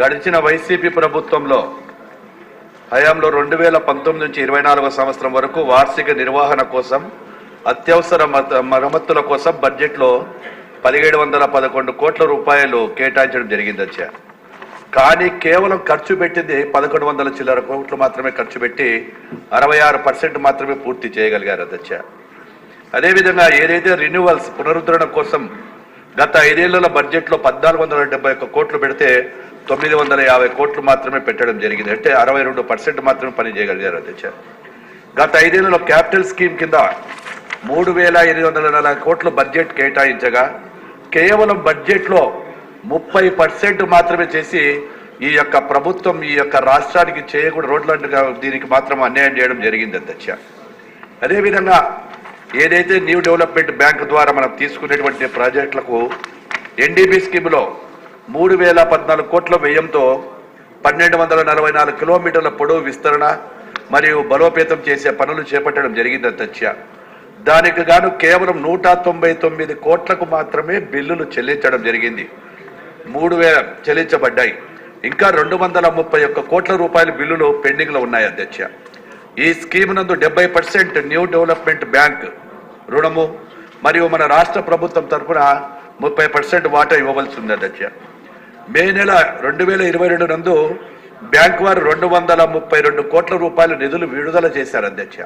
గడిచిన వైసీపీ ప్రభుత్వంలో హయాంలో రెండు వేల పంతొమ్మిది నుంచి ఇరవై నాలుగో సంవత్సరం వరకు వార్షిక నిర్వహణ కోసం అత్యవసర మత- మరమ్మతుల కోసం బడ్జెట్లో పదిహేడు వందల పదకొండు కోట్ల రూపాయలు కేటాయించడం జరిగింది అధ్యక్ష కానీ కేవలం ఖర్చు పెట్టింది పదకొండు వందల చిల్లర కోట్లు మాత్రమే ఖర్చు పెట్టి అరవై ఆరు పర్సెంట్ మాత్రమే పూర్తి చేయగలిగారు అధ్యక్ష అదేవిధంగా ఏదైతే రిన్యూవల్స్ పునరుద్ధరణ కోసం గత ఐదేళ్ళ బడ్జెట్లో పద్నాలుగు వందల డెబ్బై ఒక్క కోట్లు పెడితే తొమ్మిది వందల యాభై కోట్లు మాత్రమే పెట్టడం జరిగింది. అంటే అరవై రెండు పర్సెంట్ మాత్రమే పని చేయగలిగారు అధ్యక్ష. గత ఐదేళ్ళలో క్యాపిటల్ స్కీమ్ కింద మూడు వేల ఎనిమిది వందల నలభై కోట్లు బడ్జెట్ కేటాయించగా కేవలం బడ్జెట్లో ముప్పై పర్సెంట్ మాత్రమే చేసి ఈ యొక్క ప్రభుత్వం ఈ యొక్క రాష్ట్రానికి చేయకూడదు రోడ్ల దీనికి మాత్రం అన్యాయం చేయడం జరిగింది అధ్యక్ష. అదేవిధంగా ఏదైతే న్యూ డెవలప్మెంట్ బ్యాంక్ ద్వారా మనం తీసుకునేటువంటి ప్రాజెక్టులకు ఎన్డీబీ స్కీమ్లో మూడు వేల పద్నాలుగు కోట్ల వ్యయంతో పన్నెండు వందల నలభై నాలుగు కిలోమీటర్ల పొడవు విస్తరణ మరియు బలోపేతం చేసే పనులు చేపట్టడం జరిగింది అధ్యక్ష. దానికి గాను కేవలం నూట తొంభై తొమ్మిది కోట్లకు మాత్రమే బిల్లులు చెల్లించడం జరిగింది. మూడు వేల చెల్లించబడ్డాయి. ఇంకా రెండు వందల ముప్పై ఒక్క కోట్ల రూపాయల బిల్లులు పెండింగ్లో ఉన్నాయి అధ్యక్ష. ఈ స్కీమ్ నందు డెబ్బై పర్సెంట్ న్యూ డెవలప్మెంట్ బ్యాంక్ రుణము మరియు మన రాష్ట్ర ప్రభుత్వం తరఫున ముప్పై పర్సెంట్ వాటా ఇవ్వవలసి ఉంది అధ్యక్ష. మే నెల రెండు వేల ఇరవై రెండు నందు బ్యాంక్ వారు రెండు వందల ముప్పై రెండు కోట్ల రూపాయల నిధులు విడుదల చేశారు అధ్యక్ష.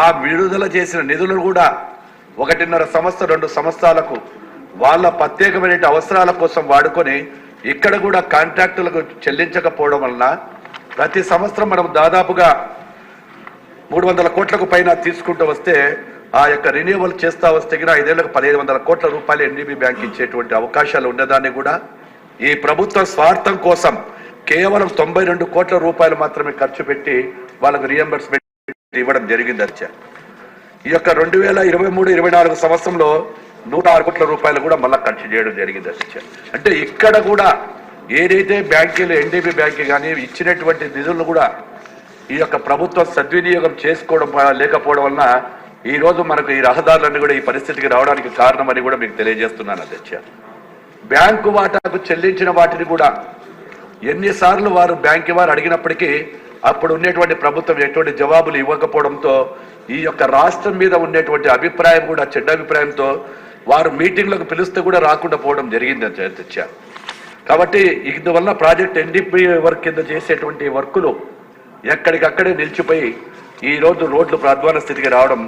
ఆ విడుదల చేసిన నిధులు కూడా ఒకటిన్నర సంవత్సరం రెండు సంస్థలకు వాళ్ళ ప్రత్యేకమైన అవసరాల కోసం వాడుకొని ఇక్కడ కూడా కాంట్రాక్టులకు చెల్లించకపోవడం వలన ప్రతి సంవత్సరం మనం దాదాపుగా మూడు వందల కోట్లకు పైన తీసుకుంటూ వస్తే ఆ యొక్క రెన్యూవల్ చేస్తా వస్తే కూడా ఐదేళ్ళకు పదిహేను వందల కోట్ల రూపాయలు ఎన్డీబీ బ్యాంక్ ఇచ్చేటువంటి అవకాశాలు ఉన్నదాన్ని కూడా. ఈ ప్రభుత్వ స్వార్థం కోసం కేవలం తొంభై రెండు కోట్ల రూపాయలు మాత్రమే ఖర్చు పెట్టి వాళ్ళకు రియంబర్స్మెంట్ ఇవ్వడం జరిగింది అచ్చ ఈ యొక్క రెండు వేల ఇరవై మూడు ఇరవై నాలుగు సంవత్సరంలో నూట ఆరు కోట్ల రూపాయలు కూడా మళ్ళీ ఖర్చు చేయడం జరిగింది అధ్యక్ష అంటే ఇక్కడ కూడా ఏదైతే బ్యాంకీలు ఎన్డీబీ బ్యాంకు కానీ ఇచ్చినటువంటి నిధులను కూడా ఈ యొక్క ప్రభుత్వం సద్వినియోగం చేసుకోవడం లేకపోవడం వలన ఈ రోజు మనకు ఈ రహదారులన్నీ కూడా ఈ పరిస్థితికి రావడానికి కారణమని కూడా మీకు తెలియజేస్తున్నాను అధ్యక్ష బ్యాంకు వాటాకు చెల్లించిన వాటిని కూడా ఎన్నిసార్లు వారు బ్యాంకు వారు అడిగినప్పటికీ అప్పుడు ఉన్నటువంటి ప్రభుత్వం ఎటువంటి జవాబులు ఇవ్వకపోవడంతో ఈ యొక్క రాష్ట్రం మీద ఉండేటువంటి అభిప్రాయం కూడా చెడ్డ అభిప్రాయంతో వారు మీటింగ్లకు పిలిస్తే కూడా రాకుండా పోవడం జరిగింది చర్చ కాబట్టి ఇందువల్ల ప్రాజెక్ట్ ఎన్డీపీ వర్క్ కింద చేసేటువంటి వర్కులు ఎక్కడికక్కడే నిలిచిపోయి ఈ రోజు రోడ్లు ప్రధ్వాన స్థితికి రావడం